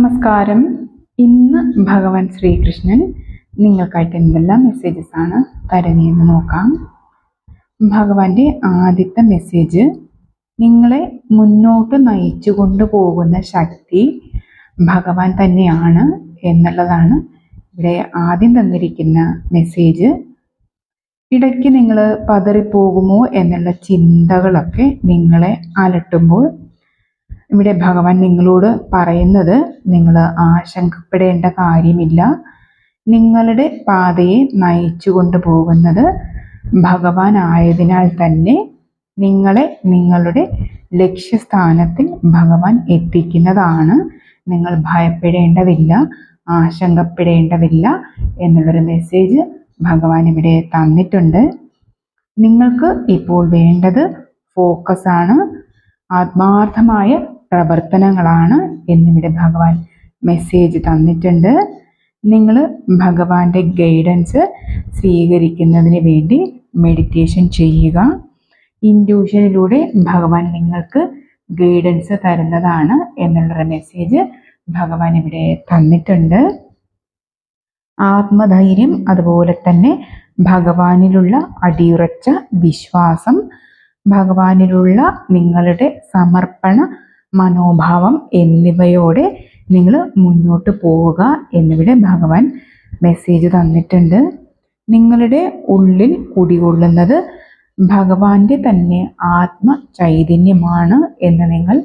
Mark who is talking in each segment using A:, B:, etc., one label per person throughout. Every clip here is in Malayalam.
A: നമസ്കാരം. ഇന്ന് ഭഗവാൻ ശ്രീകൃഷ്ണൻ നിങ്ങൾക്കായിട്ട് എന്തെല്ലാം മെസ്സേജസ് ആണ് തരുന്നതെന്ന് നോക്കാം. ഭഗവാന്റെ ആദ്യത്തെ മെസ്സേജ് നിങ്ങളെ മുന്നോട്ട് നയിച്ചു കൊണ്ടുപോകുന്ന ശക്തി ഭഗവാൻ തന്നെയാണ് എന്നുള്ളതാണ് ഇവിടെ ആദ്യം തന്നിരിക്കുന്ന മെസ്സേജ് ഇടയ്ക്ക് നിങ്ങൾ പതറിപ്പോകുമോ എന്നുള്ള ചിന്തകളൊക്കെ നിങ്ങളെ അലട്ടുമ്പോൾ ഇവിടെ ഭഗവാൻ നിങ്ങളോട് പറയുന്നത് നിങ്ങൾ ആശങ്കപ്പെടേണ്ട കാര്യമില്ല. നിങ്ങളുടെ പാതയെ നയിച്ചു കൊണ്ടുപോകുന്നത് ഭഗവാൻ ആയതിനാൽ തന്നെ നിങ്ങളെ നിങ്ങളുടെ ലക്ഷ്യസ്ഥാനത്തിൽ ഭഗവാൻ എത്തിക്കുന്നതാണ്. നിങ്ങൾ ഭയപ്പെടേണ്ടതില്ല ആശങ്കപ്പെടേണ്ടതില്ല എന്നുള്ളൊരു മെസ്സേജ് ഭഗവാൻ ഇവിടെ തന്നിട്ടുണ്ട്. നിങ്ങൾക്ക് ഇപ്പോൾ വേണ്ടത് ഫോക്കസ് ആണ്. ആത്മാർത്ഥമായ പ്രവർത്തനങ്ങളാണ് എന്നിവിടെ ഭഗവാൻ മെസ്സേജ് തന്നിട്ടുണ്ട്. നിങ്ങൾ ഭഗവാന്റെ ഗൈഡൻസ് സ്വീകരിക്കുന്നതിന് വേണ്ടി മെഡിറ്റേഷൻ ചെയ്യുക. ഇൻഡ്യൂഷനിലൂടെ ഭഗവാൻ നിങ്ങൾക്ക് ഗൈഡൻസ് തരുന്നതാണ് എന്നുള്ളൊരു മെസ്സേജ് ഭഗവാൻ ഇവിടെ തന്നിട്ടുണ്ട്. ആത്മധൈര്യം അതുപോലെ തന്നെ ഭഗവാനിലുള്ള അടിയുറച്ച വിശ്വാസം ഭഗവാനിലുള്ള നിങ്ങളുടെ സമർപ്പണ മനോഭാവം എന്നിവയോടെ നിങ്ങൾ മുന്നോട്ട് പോവുക എന്നിവിടെ ഭഗവാൻ മെസ്സേജ് തന്നിട്ടുണ്ട്. നിങ്ങളുടെ ഉള്ളിൽ കുടികൊള്ളുന്നത് ഭഗവാന്റെ തന്നെ ആത്മ ചൈതന്യമാണ് എന്ന് നിങ്ങൾ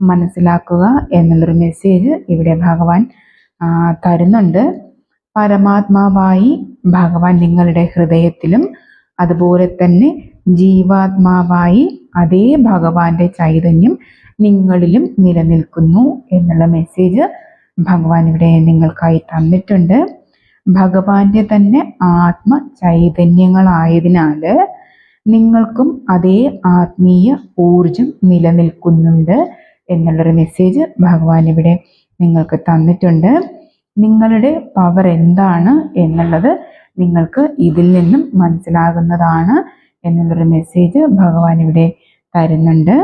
A: മനസ്സിലാക്കുക എന്നുള്ളൊരു മെസ്സേജ് ഇവിടെ ഭഗവാൻ തരുന്നുണ്ട്. പരമാത്മാവായി ഭഗവാൻ നിങ്ങളുടെ ഹൃദയത്തിലും അതുപോലെ തന്നെ ജീവാത്മാവായി അതേ ഭഗവാന്റെ ചൈതന്യം നിങ്ങളിലും നിലനിൽക്കുന്നു എന്നുള്ള മെസ്സേജ് ഭഗവാൻ ഇവിടെ നിങ്ങൾക്കായി തന്നിട്ടുണ്ട്. ഭഗവാന്റെ തന്നെ ആത്മ ചൈതന്യങ്ങളായതിനാൽ നിങ്ങൾക്കും അതേ ആത്മീയ ഊർജം നിലനിൽക്കുന്നുണ്ട് എന്നുള്ളൊരു മെസ്സേജ് ഭഗവാൻ ഇവിടെ നിങ്ങൾക്ക് തന്നിട്ടുണ്ട്. നിങ്ങളുടെ പവർ എന്താണ് എന്നുള്ളത് നിങ്ങൾക്ക് ഇതിൽ നിന്നും മനസ്സിലാകുന്നതാണ് എന്നുള്ളൊരു മെസ്സേജ് ഭഗവാൻ ഇവിടെ തരുന്നുണ്ട്.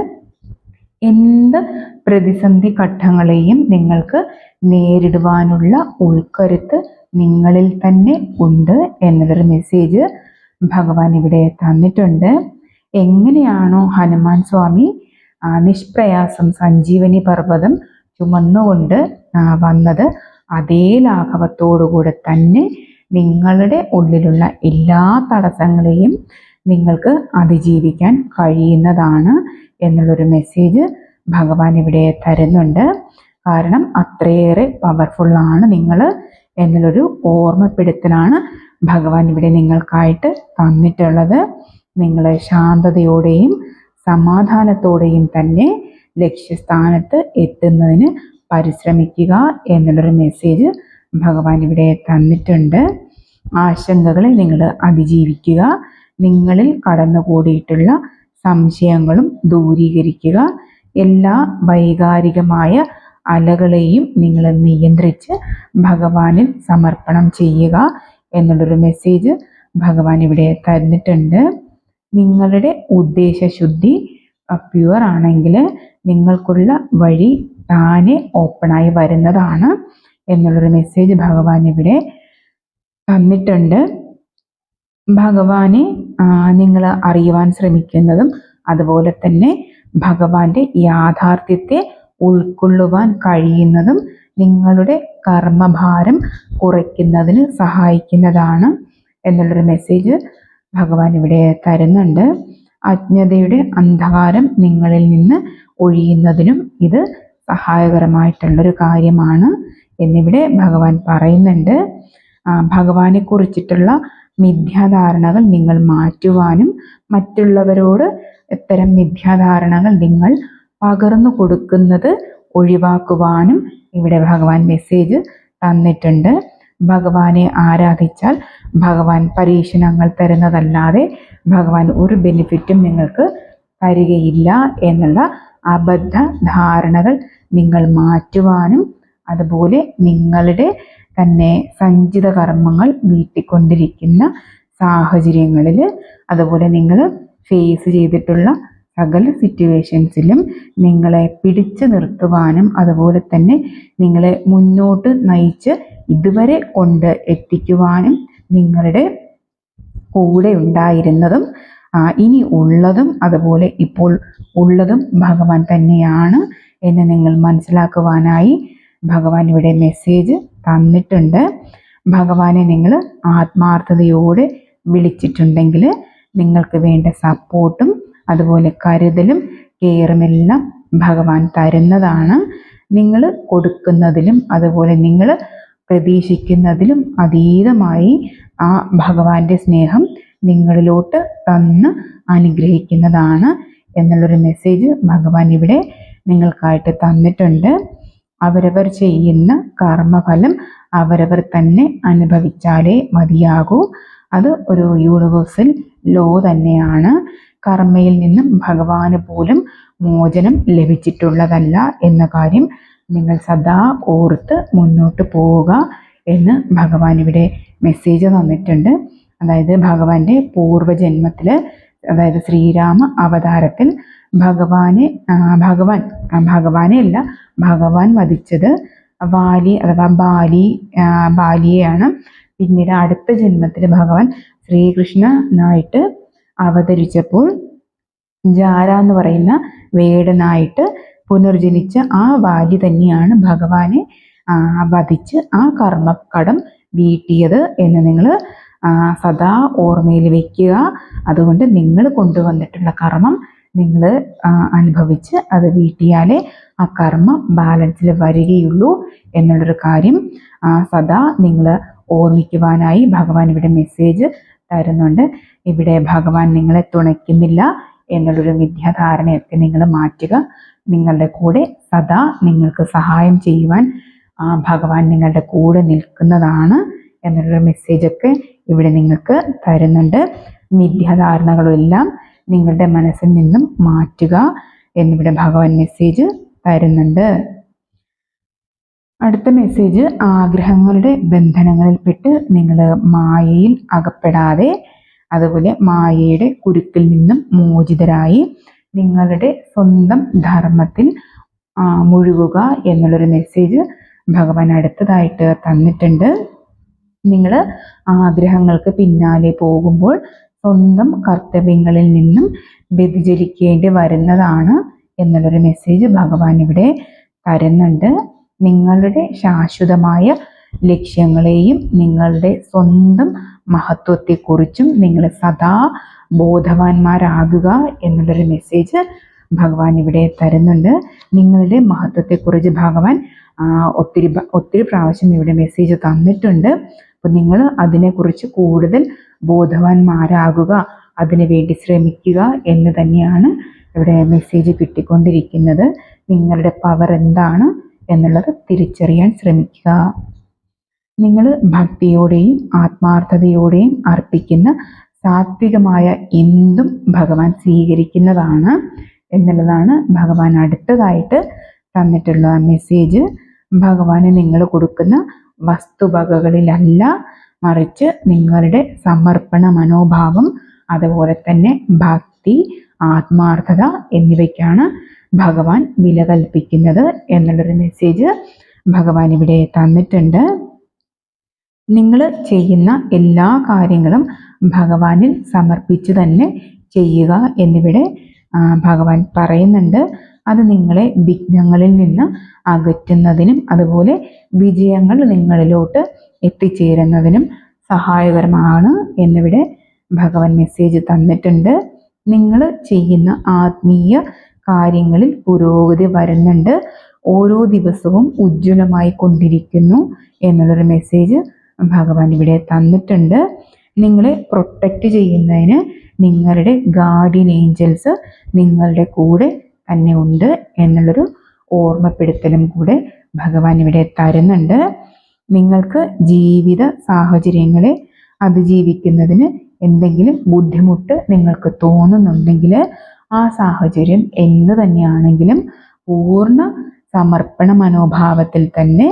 A: എന്ത് പ്രതിസന്ധി ഘട്ടങ്ങളെയും നിങ്ങൾക്ക് നേരിടുവാനുള്ള ഉൾക്കരുത്ത് നിങ്ങളിൽ തന്നെ ഉണ്ട് എന്നൊരു മെസ്സേജ് ഭഗവാൻ ഇവിടെ തന്നിട്ടുണ്ട്. എങ്ങനെയാണോ ഹനുമാൻ സ്വാമി നിഷ്പ്രയാസം സഞ്ജീവനി പർവതം ചുമന്നുകൊണ്ട് വന്നത് അതേ ലാഘവത്തോടുകൂടെ തന്നെ നിങ്ങളുടെ ഉള്ളിലുള്ള എല്ലാ തടസ്സങ്ങളെയും നിങ്ങൾക്ക് അതിജീവിക്കാൻ കഴിയുന്നതാണ് എന്നുള്ളൊരു മെസ്സേജ് ഭഗവാൻ ഇവിടെ തരുന്നുണ്ട്. കാരണം അത്രയേറെ പവർഫുള്ളാണ് നിങ്ങൾ എന്നുള്ളൊരു ഓർമ്മപ്പെടുത്തലാണ് ഭഗവാൻ ഇവിടെ നിങ്ങൾക്കായിട്ട് തന്നിട്ടുള്ളത്. നിങ്ങൾ ശാന്തതയോടെയും സമാധാനത്തോടെയും തന്നെ ലക്ഷ്യസ്ഥാനത്ത് എത്തുന്നതിന് പരിശ്രമിക്കുക എന്നുള്ളൊരു മെസ്സേജ് ഭഗവാൻ ഇവിടെ തന്നിട്ടുണ്ട്. ആശങ്കകളെ നിങ്ങൾ അതിജീവിക്കുക. നിങ്ങളിൽ കടന്നുകൂടിയിട്ടുള്ള സംശയങ്ങളും ദൂരീകരിക്കുക. എല്ലാ വൈകാരികമായ അലകളെയും നിങ്ങൾ നിയന്ത്രിച്ച് ഭഗവാനിൽ സമർപ്പണം ചെയ്യുക എന്നുള്ളൊരു മെസ്സേജ് ഭഗവാൻ ഇവിടെ തന്നിട്ടുണ്ട്. നിങ്ങളുടെ ഉദ്ദേശശുദ്ധി പ്യുവർ ആണെങ്കിൽ നിങ്ങൾക്കുള്ള വഴി താനെ ഓപ്പണായി വരുന്നതാണ് എന്നുള്ളൊരു മെസ്സേജ് ഭഗവാൻ ഇവിടെ തന്നിട്ടുണ്ട്. ഭഗവാനെ നിങ്ങൾ അറിയുവാൻ ശ്രമിക്കുന്നതും അതുപോലെ തന്നെ ഭഗവാന്റെ യാഥാർത്ഥ്യത്തെ ഉൾക്കൊള്ളുവാൻ കഴിയുന്നതും നിങ്ങളുടെ കർമ്മഭാരം കുറയ്ക്കുന്നതിന് സഹായിക്കുന്നതാണ് എന്നുള്ളൊരു മെസ്സേജ് ഭഗവാൻ ഇവിടെ തരുന്നുണ്ട്. അജ്ഞതയുടെ അന്ധകാരം നിങ്ങളിൽ നിന്ന് ഒഴിയുന്നതിനും ഇത് സഹായകരമായിട്ടുള്ളൊരു കാര്യമാണ് എന്നിവിടെ ഭഗവാൻ പറയുന്നുണ്ട്. ഭഗവാനെ കുറിച്ചിട്ടുള്ള മിഥ്യാധാരണകൾ നിങ്ങൾ മാറ്റുവാനും മറ്റുള്ളവരോട് ഇത്തരം മിഥ്യാധാരണകൾ നിങ്ങൾ പകർന്നു കൊടുക്കുന്നത് ഒഴിവാക്കുവാനും ഇവിടെ ഭഗവാൻ മെസ്സേജ് തന്നിട്ടുണ്ട്. ഭഗവാനെ ആരാധിച്ചാൽ ഭഗവാൻ പരീക്ഷണങ്ങൾ തരുന്നതല്ലാതെ ഭഗവാൻ ഒരു ബെനിഫിറ്റും നിങ്ങൾക്ക് തരികയില്ല എന്നുള്ള അബദ്ധ ധാരണകൾ നിങ്ങൾ മാറ്റുവാനും അതുപോലെ നിങ്ങളുടെ തന്നെ സഞ്ചിത കർമ്മങ്ങൾ വീട്ടിക്കൊണ്ടിരിക്കുന്ന സാഹചര്യങ്ങളിൽ അതുപോലെ നിങ്ങൾ ഫേസ് ചെയ്തിട്ടുള്ള സകല സിറ്റുവേഷൻസിലും നിങ്ങളെ പിടിച്ചു നിർത്തുവാനും അതുപോലെ തന്നെ നിങ്ങളെ മുന്നോട്ട് നയിച്ച് ഇതുവരെ കൊണ്ട് എത്തിക്കുവാനും നിങ്ങളുടെ കൂടെ ഉണ്ടായിരുന്നതും ഇനി ഉള്ളതും അതുപോലെ ഇപ്പോൾ ഉള്ളതും ഭഗവാൻ തന്നെയാണ് എന്ന് നിങ്ങൾ മനസ്സിലാക്കുവാനായി ഭഗവാൻ ഇവിടെ മെസ്സേജ് തന്നിട്ടുണ്ട്. ഭഗവാനെ നിങ്ങൾ ആത്മാർത്ഥതയോടെ വിളിച്ചിട്ടുണ്ടെങ്കിൽ നിങ്ങൾക്ക് വേണ്ട സപ്പോർട്ടും അതുപോലെ കരുതലും കെയറുമെല്ലാം ഭഗവാൻ തരുന്നതാണ്. നിങ്ങൾ കൊടുക്കുന്നതിലും അതുപോലെ നിങ്ങൾ പ്രതീക്ഷിക്കുന്നതിലും അതീതമായി ആ ഭഗവാന്റെ സ്നേഹം നിങ്ങളിലോട്ട് തന്ന് അനുഗ്രഹിക്കുന്നതാണ് എന്നുള്ളൊരു മെസ്സേജ് ഭഗവാൻ ഇവിടെ നിങ്ങൾക്കായിട്ട് തന്നിട്ടുണ്ട്. അവരവർ ചെയ്യുന്ന കർമ്മഫലം അവരവർ തന്നെ അനുഭവിച്ചാലേ മതിയാകൂ. അത് ഒരു യൂണിവേഴ്സൽ ലോ തന്നെയാണ്. കർമ്മയിൽ നിന്നും ഭഗവാന് പോലും മോചനം ലഭിച്ചിട്ടുള്ളതല്ല എന്ന കാര്യം നിങ്ങൾ സദാ ഓർത്ത് മുന്നോട്ട് പോവുക എന്ന് ഭഗവാൻ ഇവിടെ മെസ്സേജ് തന്നിട്ടുണ്ട്. അതായത് ഭഗവാന്റെ പൂർവജന്മത്തിൽ അതായത് ശ്രീരാമ അവതാരത്തിൽ ഭഗവാനെ ഭഗവാൻ ഭഗവാനെ അല്ല ഭഗവാൻ വധിച്ചത് വാലി അഥവാ ബാലി ബാലിയെയാണ്. പിന്നീട് അടുത്ത ജന്മത്തിൽ ഭഗവാൻ ശ്രീകൃഷ്ണനായിട്ട് അവതരിച്ചപ്പോൾ ജാര എന്ന് പറയുന്ന വേടനായിട്ട് പുനർജനിച്ച ആ വാലി തന്നെയാണ് ഭഗവാനെ വധിച്ച് ആ കർമ്മക്കടം വീട്ടിയത് എന്ന് നിങ്ങൾ സദാ ഓർമ്മയിൽ വെക്കുക. അതുകൊണ്ട് നിങ്ങൾ കൊണ്ടുവന്നിട്ടുള്ള കർമ്മം നിങ്ങൾ അനുഭവിച്ച് അത് വീട്ടിയാലേ ആ കർമ്മ ബാലൻസിൽ വരികയുള്ളൂ എന്നുള്ളൊരു കാര്യം സദാ നിങ്ങൾ ഓർമ്മിക്കുവാനായി ഭഗവാൻ ഇവിടെ മെസ്സേജ് തരുന്നുണ്ട്. ഇവിടെ ഭഗവാൻ നിങ്ങളെ തുണയ്ക്കുന്നില്ല എന്നുള്ളൊരു മിഥ്യാധാരണയൊക്കെ നിങ്ങൾ മാറ്റുക. നിങ്ങളുടെ കൂടെ സദാ നിങ്ങൾക്ക് സഹായം ചെയ്യുവാൻ ഭഗവാൻ നിങ്ങളുടെ കൂടെ നിൽക്കുന്നതാണ് എന്നുള്ളൊരു മെസ്സേജൊക്കെ ഇവിടെ നിങ്ങൾക്ക് തരുന്നുണ്ട്. മിഥ്യാധാരണകളെല്ലാം നിങ്ങളുടെ മനസ്സിൽ നിന്നും മാറ്റുക എന്നിവിടെ ഭഗവാൻ മെസ്സേജ് തരുന്നുണ്ട്. അടുത്ത മെസ്സേജ് ആഗ്രഹങ്ങളുടെ ബന്ധനങ്ങളിൽപ്പെട്ട് നിങ്ങൾ മായയിൽ അകപ്പെടാതെ അതുപോലെ മായയുടെ കുരുക്കിൽ നിന്നും മോചിതരായി നിങ്ങളുടെ സ്വന്തം ധർമ്മത്തിൽ മുഴുകുക എന്നുള്ളൊരു മെസ്സേജ് ഭഗവാൻ അടുത്തതായിട്ട് തന്നിട്ടുണ്ട്. നിങ്ങൾ ആഗ്രഹങ്ങൾക്ക് പിന്നാലെ പോകുമ്പോൾ സ്വന്തം കർത്തവ്യങ്ങളിൽ നിന്നും വ്യതിചരിക്കേണ്ടി വരുന്നതാണ് എന്നുള്ളൊരു മെസ്സേജ് ഭഗവാൻ ഇവിടെ തരുന്നുണ്ട്. നിങ്ങളുടെ ശാശ്വതമായ ലക്ഷ്യങ്ങളെയും നിങ്ങളുടെ സ്വന്തം മഹത്വത്തെക്കുറിച്ചും നിങ്ങൾ സദാ ബോധവാന്മാരാകുക എന്നുള്ളൊരു മെസ്സേജ് ഭഗവാൻ ഇവിടെ തരുന്നുണ്ട്. നിങ്ങളുടെ മഹത്വത്തെക്കുറിച്ച് ഭഗവാൻ ഒത്തിരി ഒത്തിരി പ്രാവശ്യം ഇവിടെ മെസ്സേജ് തന്നിട്ടുണ്ട്. അപ്പം നിങ്ങൾ അതിനെക്കുറിച്ച് കൂടുതൽ ബോധവാന്മാരാകുക അതിനു വേണ്ടി ശ്രമിക്കുക എന്ന് തന്നെയാണ് ഇവിടെ മെസ്സേജ് കിട്ടിക്കൊണ്ടിരിക്കുന്നത്. നിങ്ങളുടെ പവർ എന്താണ് എന്നുള്ളത് തിരിച്ചറിയാൻ ശ്രമിക്കുക. നിങ്ങൾ ഭക്തിയോടെയും ആത്മാർത്ഥതയോടെയും അർപ്പിക്കുന്ന സാത്വികമായ എന്തും ഭഗവാൻ സ്വീകരിക്കുന്നതാണ് എന്നുള്ളതാണ് ഭഗവാൻ അടുത്തതായിട്ട് തന്നിട്ടുള്ള മെസ്സേജ് ഭഗവാന് നിങ്ങൾ കൊടുക്കുന്ന വസ്തുവകകളിലല്ല മറിച്ച് നിങ്ങളുടെ സമർപ്പണ മനോഭാവം അതുപോലെ തന്നെ ഭക്തി ആത്മാർത്ഥത എന്നിവയ്ക്കാണ് ഭഗവാൻ വില കൽപ്പിക്കുന്നത് എന്നുള്ളൊരു മെസ്സേജ് ഭഗവാൻ ഇവിടെ തന്നിട്ടുണ്ട്. നിങ്ങൾ ചെയ്യുന്ന എല്ലാ കാര്യങ്ങളും ഭഗവാനിൽ സമർപ്പിച്ച് തന്നെ ചെയ്യുക എന്നിവിടെ ഭഗവാൻ പറയുന്നുണ്ട്. അത് നിങ്ങളെ വിഘ്നങ്ങളിൽ നിന്ന് അകറ്റുന്നതിനും അതുപോലെ വിജയങ്ങൾ നിങ്ങളിലോട്ട് എത്തിച്ചേരുന്നതിനും സഹായകരമാണ് എന്നിവിടെ ഭഗവാൻ മെസ്സേജ് തന്നിട്ടുണ്ട്. നിങ്ങൾ ചെയ്യുന്ന ആത്മീയ കാര്യങ്ങളിൽ പുരോഗതി വരുന്നുണ്ട്. ഓരോ ദിവസവും ഉജ്ജ്വലമായി കൊണ്ടിരിക്കുന്നു എന്നുള്ളൊരു മെസ്സേജ് ഭഗവാൻ ഇവിടെ തന്നിട്ടുണ്ട്. നിങ്ങളെ പ്രൊട്ടക്റ്റ് ചെയ്യുന്നതിന് നിങ്ങളുടെ ഗാർഡിയൻ ഏഞ്ചൽസ് നിങ്ങളുടെ കൂടെ തന്നെ ഉണ്ട് എന്നുള്ളൊരു ഓർമ്മപ്പെടുത്തലും കൂടെ ഭഗവാൻ ഇവിടെ തരുന്നുണ്ട്. നിങ്ങൾക്ക് ജീവിത സാഹചര്യങ്ങളെ അതിജീവിക്കുന്നതിന് എന്തെങ്കിലും ബുദ്ധിമുട്ട് നിങ്ങൾക്ക് തോന്നുന്നുണ്ടെങ്കിൽ ആ സാഹചര്യം എന്ത് തന്നെയാണെങ്കിലും പൂർണ സമർപ്പണ മനോഭാവത്തിൽ തന്നെ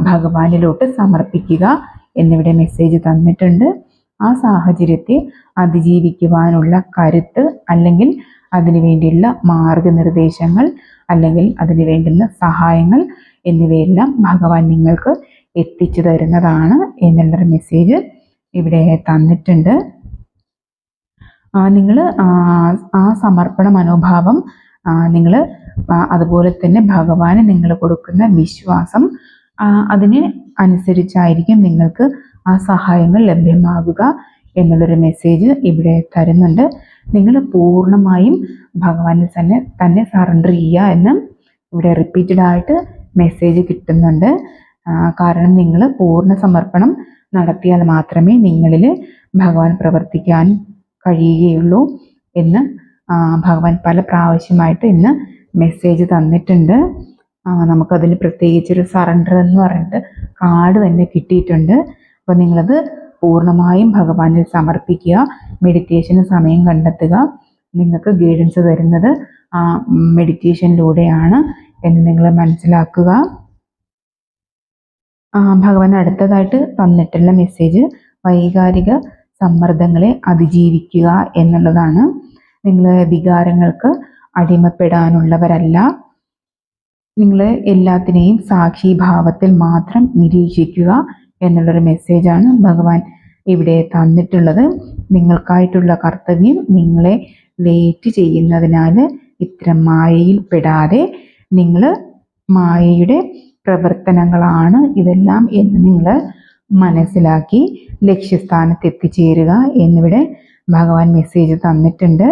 A: ഭഗവാനിലോട്ട് സമർപ്പിക്കുക എന്നിവിടെ മെസ്സേജ് തന്നിട്ടുണ്ട്. ആ സാഹചര്യത്തെ അതിജീവിക്കുവാനുള്ള കരുത്ത് അല്ലെങ്കിൽ അതിനു വേണ്ടിയുള്ള മാർഗനിർദ്ദേശങ്ങൾ അല്ലെങ്കിൽ അതിനു വേണ്ടുന്ന സഹായങ്ങൾ എന്നിവയെല്ലാം ഭഗവാൻ നിങ്ങൾക്ക് എത്തിച്ചു തരുന്നതാണ് എന്നുള്ളൊരു മെസ്സേജ് ഇവിടെ തന്നിട്ടുണ്ട്. നിങ്ങൾ ആ സമർപ്പണ മനോഭാവം നിങ്ങൾ അതുപോലെ തന്നെ ഭഗവാന് നിങ്ങൾ കൊടുക്കുന്ന വിശ്വാസം അതിന് അനുസരിച്ചായിരിക്കും നിങ്ങൾക്ക് ആ സഹായങ്ങൾ ലഭ്യമാകുക. എന്നുള്ളൊരു മെസ്സേജ് ഇവിടെ തരുന്നുണ്ട്. നിങ്ങൾ പൂർണമായും ഭഗവാനിൽ തന്നെ തന്നെ സറണ്ടർ ചെയ്യുക എന്ന് ഇവിടെ റിപ്പീറ്റഡ് ആയിട്ട് മെസ്സേജ് കിട്ടുന്നുണ്ട്. കാരണം നിങ്ങൾ പൂർണ സമർപ്പണം നടത്തിയാൽ മാത്രമേ നിങ്ങളിൽ ഭഗവാൻ പ്രവർത്തിക്കാൻ കഴിയുകയുള്ളൂ എന്ന് ഭഗവാൻ പല പ്രാവശ്യമായിട്ട് ഇന്ന് മെസ്സേജ് തന്നിട്ടുണ്ട്. നമുക്കതിൽ പ്രത്യേകിച്ചൊരു സറണ്ടർ എന്ന് പറഞ്ഞിട്ട് കാർഡ് തന്നെ കിട്ടിയിട്ടുണ്ട്. അപ്പോൾ നിങ്ങളത് പൂർണമായും ഭഗവാനിൽ സമർപ്പിക്കുക. മെഡിറ്റേഷന് സമയം കണ്ടെത്തുക. നിങ്ങൾക്ക് ഗൈഡൻസ് തരുന്നത് ആ മെഡിറ്റേഷനിലൂടെയാണ് എന്ന് നിങ്ങൾ മനസ്സിലാക്കുക. ഭഗവാൻ അടുത്തതായിട്ട് തന്നിട്ടുള്ള മെസ്സേജ് വൈകാരിക സമ്മർദ്ദങ്ങളെ അതിജീവിക്കുക എന്നുള്ളതാണ്. നിങ്ങൾ വികാരങ്ങൾക്ക് അടിമപ്പെടാനുള്ളവരല്ല. നിങ്ങൾ എല്ലാത്തിനെയും സാക്ഷിഭാവത്തിൽ മാത്രം നിരീക്ഷിക്കുക. എന്നുള്ളൊരു മെസ്സേജാണ് ഭഗവാൻ ഇവിടെ തന്നിട്ടുള്ളത്. നിങ്ങൾക്കായിട്ടുള്ള കർത്തവ്യം നിങ്ങളെ ലേറ്റ് ചെയ്യുന്നതിനാൽ ഇത്തരം മായയിൽ പെടാതെ നിങ്ങൾ മായയുടെ പ്രവർത്തനങ്ങളാണ് ഇതെല്ലാം എന്ന് നിങ്ങൾ മനസ്സിലാക്കി ലക്ഷ്യസ്ഥാനത്ത് എത്തിച്ചേരുക എന്നിവിടെ ഭഗവാൻ മെസ്സേജ് തന്നിട്ടുണ്ട്.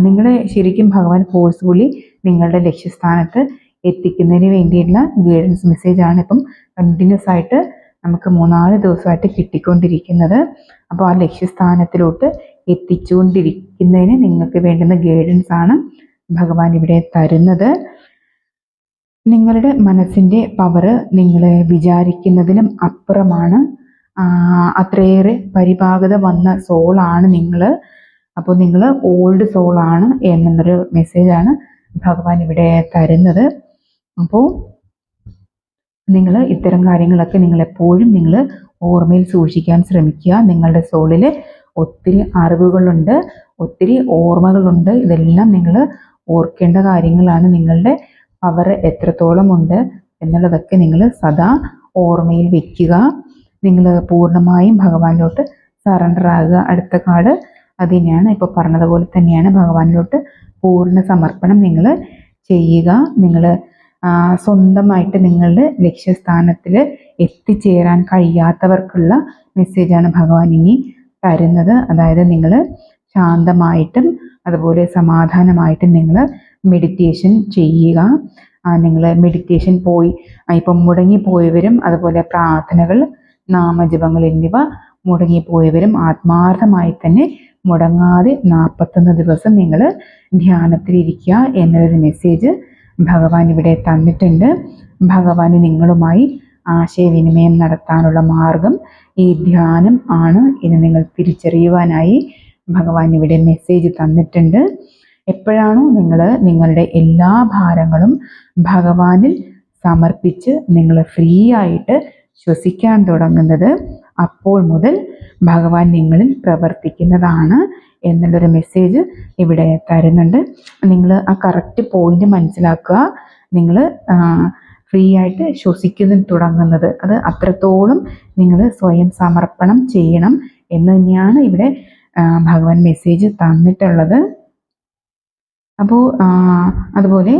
A: നിങ്ങളെ ശരിക്കും ഭഗവാൻ ഫോഴ്സ്ഫുള്ളി നിങ്ങളുടെ ലക്ഷ്യസ്ഥാനത്ത് എത്തിക്കുന്നതിന് വേണ്ടിയുള്ള ഗൈഡൻസ് മെസ്സേജാണ് ഇപ്പം കണ്ടിന്യൂസ് ആയിട്ട് നമുക്ക് മൂന്നാൽ ദിവസമായിട്ട് കിട്ടിക്കൊണ്ടിരിക്കുന്നത്. അപ്പോൾ ആ ലക്ഷ്യസ്ഥാനത്തിലോട്ട് എത്തിച്ചുകൊണ്ടിരിക്കുന്നതിന് നിങ്ങൾക്ക് വേണ്ടുന്ന ഗൈഡൻസ് ആണ് ഭഗവാൻ ഇവിടെ തരുന്നത്. നിങ്ങളുടെ മനസ്സിന്റെ പവർ നിങ്ങൾ വിചാരിക്കുന്നതിലും അപ്പുറമാണ്. അത്രയേറെ പരിഭാഗത വന്ന സോളാണ് നിങ്ങൾ. അപ്പോൾ നിങ്ങൾ ഓൾഡ് സോളാണ് എന്നൊരു മെസ്സേജാണ് ഭഗവാൻ ഇവിടെ തരുന്നത്. അപ്പോൾ നിങ്ങൾ ഇത്തരം കാര്യങ്ങളൊക്കെ നിങ്ങൾ എപ്പോഴും നിങ്ങൾ ഓർമ്മയിൽ സൂക്ഷിക്കാൻ ശ്രമിക്കുക. നിങ്ങളുടെ സോളിൽ ഒത്തിരി അറിവുകളുണ്ട് ഒത്തിരി ഓർമ്മകളുണ്ട്. ഇതെല്ലാം നിങ്ങൾ ഓർക്കേണ്ട കാര്യങ്ങളാണ്. നിങ്ങളുടെ പവർ എത്രത്തോളം ഉണ്ട് എന്നുള്ളതൊക്കെ നിങ്ങൾ സദാ ഓർമ്മയിൽ വെക്കുക. നിങ്ങൾ പൂർണമായും ഭഗവാനിലോട്ട് സറണ്ടർ ആകുക. അടുത്ത കാർഡ് അത് തന്നെയാണ്. ഇപ്പോൾ പറഞ്ഞതുപോലെ തന്നെയാണ്. ഭഗവാനിലോട്ട് പൂർണ സമർപ്പണം നിങ്ങൾ ചെയ്യുക. നിങ്ങൾ സ്വന്തമായിട്ട് നിങ്ങളുടെ ലക്ഷ്യസ്ഥാനത്തിൽ എത്തിച്ചേരാൻ കഴിയാത്തവർക്കുള്ള മെസ്സേജാണ് ഭഗവാൻ ഇനി തരുന്നത്. അതായത് നിങ്ങൾ ശാന്തമായിട്ടും അതുപോലെ സമാധാനമായിട്ടും നിങ്ങൾ മെഡിറ്റേഷൻ ചെയ്യുക. നിങ്ങൾ മെഡിറ്റേഷൻ പോയി ഇപ്പം മുടങ്ങിപ്പോയവരും അതുപോലെ പ്രാർത്ഥനകൾ നാമജപങ്ങൾ എന്നിവ മുടങ്ങിപ്പോയവരും ആത്മാർത്ഥമായി തന്നെ മുടങ്ങാതെ നാൽപ്പത്തൊന്ന് ദിവസം നിങ്ങൾ ധ്യാനത്തിലിരിക്കുക എന്നൊരു മെസ്സേജ് ഭഗവാൻ ഇവിടെ തന്നിട്ടുണ്ട്. ഭഗവാൻ നിങ്ങളുമായി ആശയവിനിമയം നടത്താനുള്ള മാർഗം ഈ ധ്യാനം ആണ് ഇത് നിങ്ങൾ തിരിച്ചറിയുവാനായി ഭഗവാൻ ഇവിടെ മെസ്സേജ് തന്നിട്ടുണ്ട്. എപ്പോഴാണോ നിങ്ങൾ നിങ്ങളുടെ എല്ലാ ഭാരങ്ങളും ഭഗവാനിൽ സമർപ്പിച്ച് നിങ്ങൾ ഫ്രീ ആയിട്ട് ശ്വസിക്കാൻ തുടങ്ങുന്നത് അപ്പോൾ മുതൽ ഭഗവാൻ നിങ്ങളിൽ പ്രവർത്തിക്കുന്നതാണ്. എന്നുള്ളൊരു മെസ്സേജ് ഇവിടെ തരുന്നുണ്ട്. നിങ്ങൾ ആ കറക്റ്റ് പോയിന്റ് മനസ്സിലാക്കുക. നിങ്ങൾ ഫ്രീ ആയിട്ട് ശ്വസിക്കുന്ന തുടങ്ങുന്നത്. അത് അത്രത്തോളം നിങ്ങൾ സ്വയം സമർപ്പണം ചെയ്യണം എന്ന് തന്നെയാണ് ഇവിടെ ഭഗവാൻ മെസ്സേജ് തന്നിട്ടുള്ളത്. അപ്പോൾ അതുപോലെ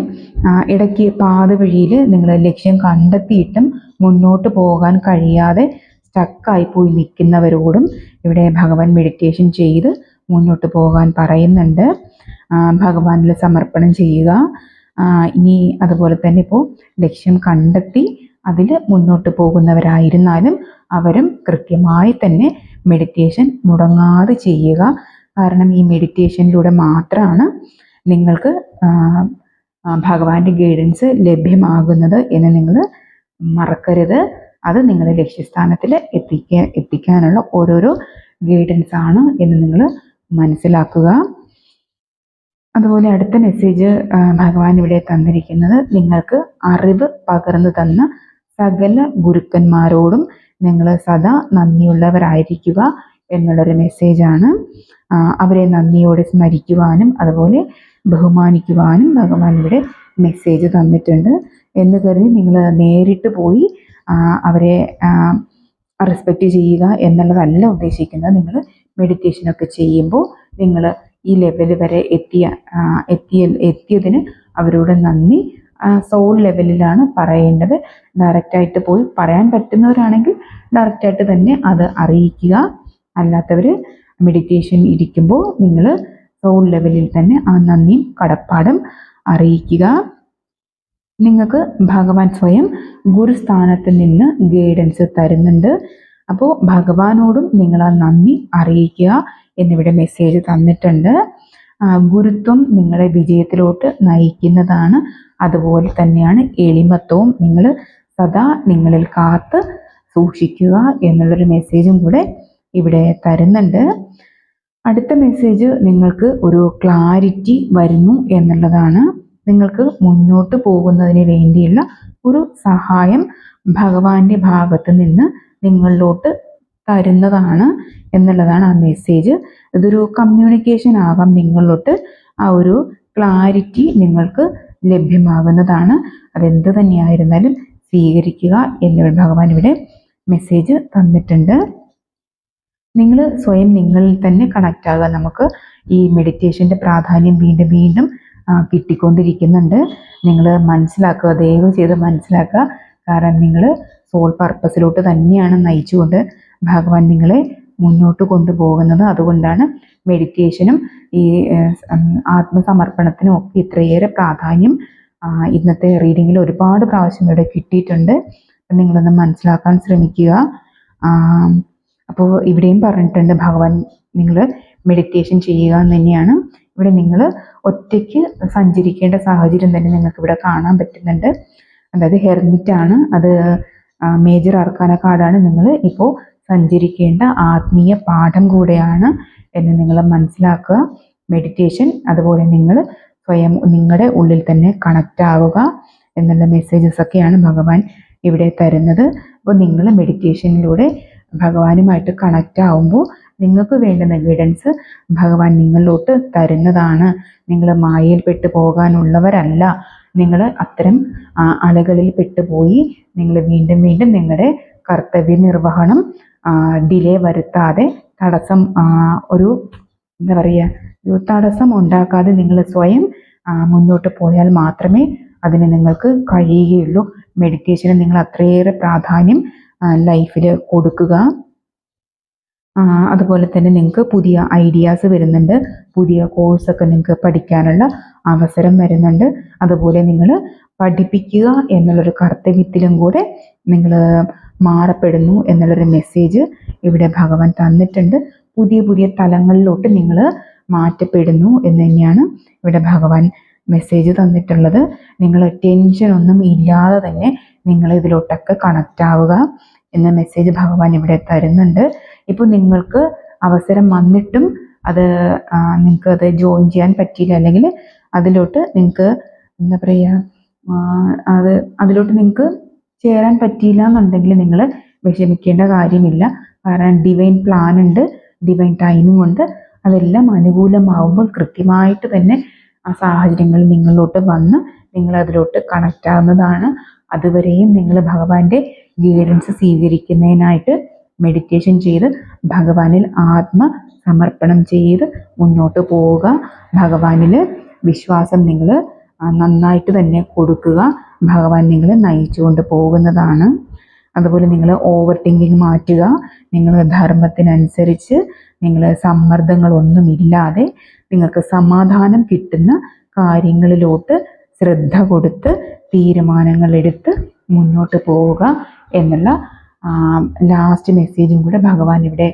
A: ഇടയ്ക്ക് പാത വഴിയിൽ നിങ്ങൾ ലക്ഷ്യം കണ്ടെത്തിയിട്ടും മുന്നോട്ട് പോകാൻ കഴിയാതെ സ്റ്റക്കായി പോയി നിൽക്കുന്നവരോടും ഇവിടെ ഭഗവാൻ മെഡിറ്റേഷൻ ചെയ്ത് മുന്നോട്ട് പോകാൻ പറയുന്നുണ്ട്. ഭഗവാനിൽ സമർപ്പണം ചെയ്യുക. ഇനി അതുപോലെ തന്നെ ഇപ്പോൾ ലക്ഷ്യം കണ്ടെത്തി അതിൽ മുന്നോട്ട് പോകുന്നവരായിരുന്നാലും അവരും കൃത്യമായി തന്നെ മെഡിറ്റേഷൻ മുടങ്ങാതെ ചെയ്യുക. കാരണം ഈ മെഡിറ്റേഷനിലൂടെ മാത്രമാണ് നിങ്ങൾക്ക് ഭഗവാന്റെ ഗൈഡൻസ് ലഭ്യമാകുന്നത് എന്ന് നിങ്ങൾ മറക്കരുത്. അത് നിങ്ങളുടെ ലക്ഷ്യസ്ഥാനത്തിൽ എത്തിക്കാൻ എത്തിക്കാനുള്ള ഓരോരോ ഗൈഡൻസ് ആണ് എന്ന് നിങ്ങൾ മനസ്സിലാക്കുക. അതുപോലെ അടുത്ത മെസ്സേജ് ഭഗവാൻ ഇവിടെ തന്നിരിക്കുന്നത് നിങ്ങൾക്ക് അറിവ് പകർന്നു തന്ന സകല ഗുരുക്കന്മാരോടും നിങ്ങൾ സദാ നന്ദിയുള്ളവരായിരിക്കുക എന്നുള്ളൊരു മെസ്സേജാണ് അവരെ നന്ദിയോടെ സ്മരിക്കുവാനും അതുപോലെ ബഹുമാനിക്കുവാനും ഭഗവാൻ ഇവിടെ മെസ്സേജ് തന്നിട്ടുണ്ട്. എന്ന് കരുതി നിങ്ങൾ നേരിട്ട് പോയി അവരെ റെസ്പെക്റ്റ് ചെയ്യുക എന്നുള്ളതല്ല ഉദ്ദേശിക്കുന്നത്. നിങ്ങൾ മെഡിറ്റേഷനൊക്കെ ചെയ്യുമ്പോൾ നിങ്ങൾ ഈ ലെവൽ വരെ എത്തിയ എത്തിയ എത്തിയതിന് അവരോട് നന്ദി. സോൾ ലെവലിലാണ് പറയേണ്ടത്. ഡയറക്റ്റായിട്ട് പോയി പറയാൻ പറ്റുന്നവരാണെങ്കിൽ ഡയറക്റ്റായിട്ട് തന്നെ അത് അറിയിക്കുക. അല്ലാത്തവർ മെഡിറ്റേഷൻ ഇരിക്കുമ്പോൾ നിങ്ങൾ സോൾ ലെവലിൽ തന്നെ ആ നന്ദിയും കടപ്പാടും അറിയിക്കുക. നിങ്ങൾക്ക് ഭഗവാൻ സ്വയം ഗുരുസ്ഥാനത്ത് നിന്ന് ഗൈഡൻസ് തരുന്നുണ്ട്. അപ്പോൾ ഭഗവാനോടും നിങ്ങൾ ആ നന്ദി അറിയിക്കുക എന്നിവിടെ മെസ്സേജ് തന്നിട്ടുണ്ട്. ഗുരുത്വം നിങ്ങളെ വിജയത്തിലോട്ട് നയിക്കുന്നതാണ്. അതുപോലെ തന്നെയാണ് എളിമത്വവും നിങ്ങൾ സദാ നിങ്ങളിൽ കാത്ത് സൂക്ഷിക്കുക എന്നുള്ളൊരു മെസ്സേജും കൂടെ ഇവിടെ തരുന്നുണ്ട്. അടുത്ത മെസ്സേജ് നിങ്ങൾക്ക് ഒരു ക്ലാരിറ്റി വരുന്നു എന്നുള്ളതാണ്. നിങ്ങൾക്ക് മുന്നോട്ട് പോകുന്നതിന് വേണ്ടിയുള്ള ഒരു സഹായം ഭഗവാന്റെ ഭാഗത്ത് നിന്ന് നിങ്ങളിലോട്ട് തരുന്നതാണ് എന്നുള്ളതാണ് ആ മെസ്സേജ് ഇതൊരു കമ്മ്യൂണിക്കേഷൻ ആകാം നിങ്ങളിലോട്ട്. ആ ഒരു ക്ലാരിറ്റി നിങ്ങൾക്ക് ലഭ്യമാകുന്നതാണ്. അതെന്ത് തന്നെയായിരുന്നാലും സ്വീകരിക്കുക എന്നിവ ഭഗവാൻ ഇവിടെ മെസ്സേജ് തന്നിട്ടുണ്ട്. നിങ്ങൾ സ്വയം നിങ്ങളിൽ തന്നെ കണക്റ്റ് ആകുക. നമുക്ക് ഈ മെഡിറ്റേഷന്റെ പ്രാധാന്യം വീണ്ടും വീണ്ടും കിട്ടിക്കൊണ്ടിരിക്കുന്നുണ്ട്. നിങ്ങൾ മനസ്സിലാക്കുക ദയവ് ചെയ്ത് മനസ്സിലാക്കുക. കാരണം നിങ്ങൾ സോൾ പർപ്പസിലോട്ട് തന്നെയാണ് നയിച്ചുകൊണ്ട് ഭഗവാൻ നിങ്ങളെ മുന്നോട്ട് കൊണ്ടുപോകുന്നത്. അതുകൊണ്ടാണ് മെഡിറ്റേഷനും ഈ ആത്മസമർപ്പണത്തിനും ഒക്കെ ഇത്രയേറെ പ്രാധാന്യം ഇന്നത്തെ റീഡിങ്ങിൽ ഒരുപാട് പ്രാവശ്യം ഇവിടെ കിട്ടിയിട്ടുണ്ട്. നിങ്ങളൊന്ന് മനസ്സിലാക്കാൻ ശ്രമിക്കുക. അപ്പോൾ ഇവിടെയും പറഞ്ഞിട്ടുണ്ട് ഭഗവാൻ നിങ്ങൾ മെഡിറ്റേഷൻ ചെയ്യുക എന്ന് തന്നെയാണ്. ഇവിടെ നിങ്ങൾ ഒറ്റയ്ക്ക് സഞ്ചരിക്കേണ്ട സാഹചര്യം തന്നെ നിങ്ങൾക്ക് ഇവിടെ കാണാൻ പറ്റുന്നുണ്ട്. അതായത് ഹെർമിറ്റ് ആണ്. അത് മേജർ അർക്കാന കാർഡാണ് നിങ്ങൾ ഇപ്പോൾ സഞ്ചരിക്കേണ്ട ആത്മീയ പാഠം കൂടെയാണ് എന്ന് നിങ്ങൾ മനസ്സിലാക്കുക. മെഡിറ്റേഷൻ അതുപോലെ നിങ്ങൾ സ്വയം നിങ്ങളുടെ ഉള്ളിൽ തന്നെ കണക്റ്റ് ആവുക എന്നുള്ള മെസ്സേജസ് ഒക്കെയാണ് ഭഗവാൻ ഇവിടെ തരുന്നത്. അപ്പോൾ നിങ്ങൾ മെഡിറ്റേഷനിലൂടെ ഭഗവാനുമായിട്ട് കണക്റ്റ് ആവുമ്പോൾ നിങ്ങൾക്ക് വേണ്ടുന്ന ഗൈഡൻസ് ഭഗവാൻ നിങ്ങളിലോട്ട് തരുന്നതാണ്. നിങ്ങൾ മായയിൽ പെട്ടു പോകാനുള്ളവരല്ല. നിങ്ങൾ അത്തരം അലകളിൽ പെട്ടുപോയി നിങ്ങൾ വീണ്ടും വീണ്ടും നിങ്ങളുടെ കർത്തവ്യ നിർവഹണം ഡിലേ വരുത്താതെ തടസ്സം ഒരു എന്താ പറയുക തടസ്സം ഉണ്ടാക്കാതെ നിങ്ങൾ സ്വയം മുന്നോട്ട് പോയാൽ മാത്രമേ അതിന് നിങ്ങൾക്ക് കഴിയുകയുള്ളൂ. മെഡിറ്റേഷന് നിങ്ങൾ അത്രയേറെ പ്രാധാന്യം ലൈഫിൽ കൊടുക്കുക. അതുപോലെ തന്നെ നിങ്ങൾക്ക് പുതിയ ഐഡിയാസ് വരുന്നുണ്ട്. പുതിയ കോഴ്സൊക്കെ നിങ്ങൾക്ക് പഠിക്കാനുള്ള അവസരം വരുന്നുണ്ട്. അതുപോലെ നിങ്ങൾ പഠിപ്പിക്കുക എന്നുള്ളൊരു കർത്തവ്യത്തിലും കൂടെ നിങ്ങൾ മാറപ്പെടുന്നു എന്നുള്ളൊരു മെസ്സേജ് ഇവിടെ ഭഗവാൻ തന്നിട്ടുണ്ട്. പുതിയ പുതിയ തലങ്ങളിലോട്ട് നിങ്ങൾ മാറ്റപ്പെടുന്നു എന്ന് തന്നെയാണ് ഇവിടെ ഭഗവാൻ മെസ്സേജ് തന്നിട്ടുള്ളത്. നിങ്ങൾ ടെൻഷൻ ഒന്നും ഇല്ലാതെ തന്നെ നിങ്ങൾ ഇതിലോട്ടൊക്കെ കണക്റ്റ് ആവുക എന്ന മെസ്സേജ് ഭഗവാൻ ഇവിടെ തരുന്നുണ്ട്. ഇപ്പോൾ നിങ്ങൾക്ക് അവസരം വന്നിട്ടും അത് നിങ്ങൾക്ക് അത് ജോയിൻ ചെയ്യാൻ പറ്റിയില്ല. അല്ലെങ്കിൽ അതിലോട്ട് നിങ്ങൾക്ക് എന്താ പറയുക അത് അതിലോട്ട് നിങ്ങൾക്ക് ചേരാൻ പറ്റിയില്ല എന്നുണ്ടെങ്കിൽ നിങ്ങൾ വിഷമിക്കേണ്ട കാര്യമില്ല. കാരണം ഡിവൈൻ പ്ലാൻ ഉണ്ട് ഡിവൈൻ ടൈമിംഗ് ഉണ്ട്. അതെല്ലാം അനുകൂലമാവുമ്പോൾ കൃത്യമായിട്ട് തന്നെ ആ സാഹചര്യങ്ങൾ നിങ്ങളിലോട്ട് വന്ന് നിങ്ങൾ അതിലോട്ട് കണക്റ്റ് ആവുന്നതാണ്. അതുവരെയും നിങ്ങൾ ഭഗവാന്റെ ഗൈഡൻസ് സ്വീകരിക്കുന്നതിനായിട്ട് മെഡിറ്റേഷൻ ചെയ്ത് ഭഗവാനിൽ ആത്മ സമർപ്പണം ചെയ്ത് മുന്നോട്ട് പോവുക. ഭഗവാനിൽ വിശ്വാസം നിങ്ങൾ നന്നായിട്ട് തന്നെ കൊടുക്കുക. ഭഗവാൻ നിങ്ങളെ നയിച്ചുകൊണ്ട് പോകുന്നതാണ്. അതുപോലെ നിങ്ങൾ ഓവർ തിങ്കിങ് മാറ്റുക. നിങ്ങൾ ധർമ്മത്തിനനുസരിച്ച് നിങ്ങൾ സമ്മർദ്ദങ്ങളൊന്നുമില്ലാതെ നിങ്ങൾക്ക് സമാധാനം കിട്ടുന്ന കാര്യങ്ങളിലോട്ട് ശ്രദ്ധ കൊടുത്ത് തീരുമാനങ്ങളെടുത്ത് മുന്നോട്ട് പോവുക എന്നുള്ള ലാസ്റ്റ് മെസ്സേജും കൂടെ ഭഗവാൻ ഇവിടെ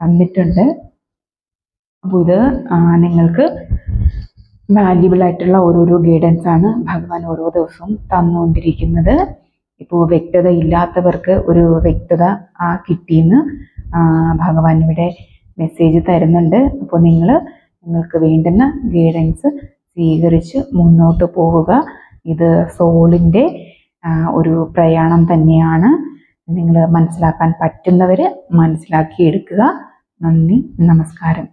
A: തന്നിട്ടുണ്ട്. അപ്പോൾ ഇത് നിങ്ങൾക്ക് വാല്യുബിൾ ആയിട്ടുള്ള ഓരോരോ ഗൈഡൻസ് ആണ് ഭഗവാൻ ഓരോ ദിവസവും തന്നുകൊണ്ടിരിക്കുന്നത്. ഇപ്പോൾ വ്യക്തത ഇല്ലാത്തവർക്ക് ഒരു വ്യക്തത കിട്ടിയെന്ന് ഭഗവാൻ ഇവിടെ മെസ്സേജ് തരുന്നുണ്ട്. അപ്പോൾ നിങ്ങൾ നിങ്ങൾക്ക് വേണ്ടുന്ന ഗൈഡൻസ് സ്വീകരിച്ച് മുന്നോട്ട് പോവുക. ഇത് സോളിന്റെ ഒരു പ്രയാണം തന്നെയാണ്. നിങ്ങൾ മനസ്സിലാക്കാൻ പറ്റുന്നവർ മനസ്സിലാക്കി എടുക്കുക നന്ദി നമസ്കാരം.